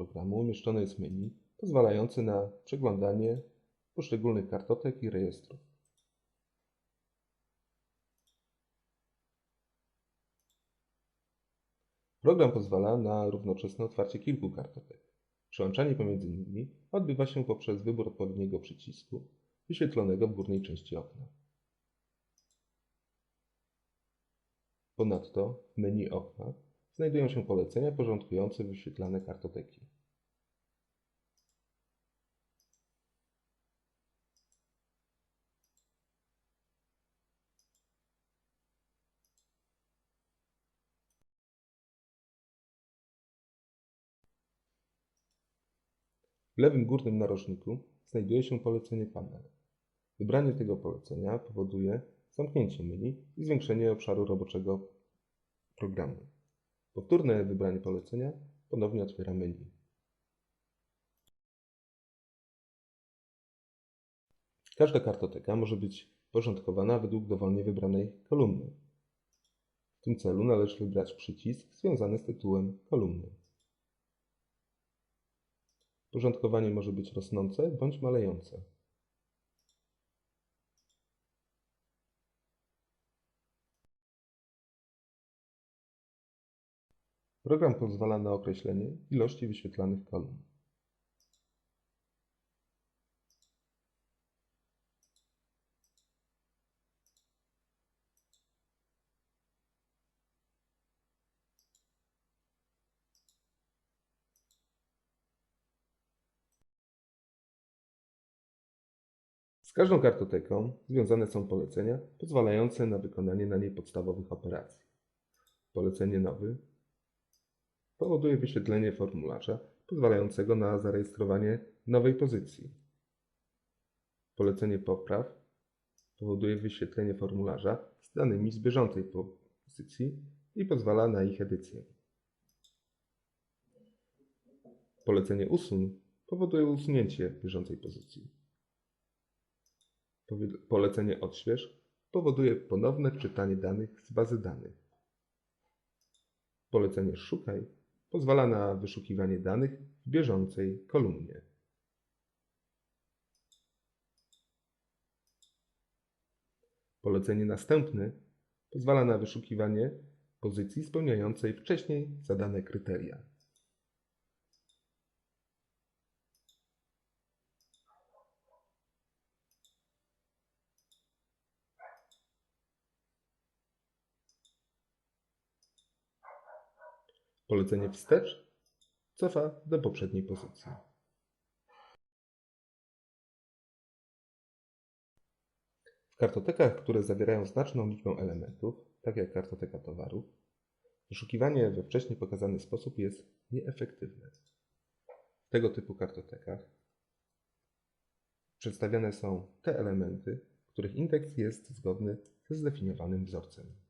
programu umieszczone jest menu pozwalające na przeglądanie poszczególnych kartotek i rejestrów. Program pozwala na równoczesne otwarcie kilku kartotek. Przełączanie pomiędzy nimi odbywa się poprzez wybór odpowiedniego przycisku wyświetlonego w górnej części okna. Ponadto w menu okna znajdują się polecenia porządkujące wyświetlane kartoteki. W lewym górnym narożniku znajduje się polecenie panel. Wybranie tego polecenia powoduje zamknięcie menu i zwiększenie obszaru roboczego programu. Powtórne wybranie polecenia ponownie otwiera menu. Każda kartoteka może być porządkowana według dowolnie wybranej kolumny. W tym celu należy wybrać przycisk związany z tytułem kolumny. Porządkowanie może być rosnące bądź malejące. Program pozwala na określenie ilości wyświetlanych kolumn. Z każdą kartoteką związane są polecenia pozwalające na wykonanie na niej podstawowych operacji. Polecenie nowy powoduje wyświetlenie formularza pozwalającego na zarejestrowanie nowej pozycji. Polecenie popraw powoduje wyświetlenie formularza z danymi z bieżącej pozycji i pozwala na ich edycję. Polecenie usuń powoduje usunięcie bieżącej pozycji. Polecenie odśwież powoduje ponowne czytanie danych z bazy danych. Polecenie szukaj pozwala na wyszukiwanie danych w bieżącej kolumnie. Polecenie następny pozwala na wyszukiwanie pozycji spełniającej wcześniej zadane kryteria. Polecenie wstecz cofa do poprzedniej pozycji. W kartotekach, które zawierają znaczną liczbę elementów, tak jak kartoteka towarów, wyszukiwanie we wcześniej pokazany sposób jest nieefektywne. W tego typu kartotekach przedstawiane są te elementy, których indeks jest zgodny ze zdefiniowanym wzorcem.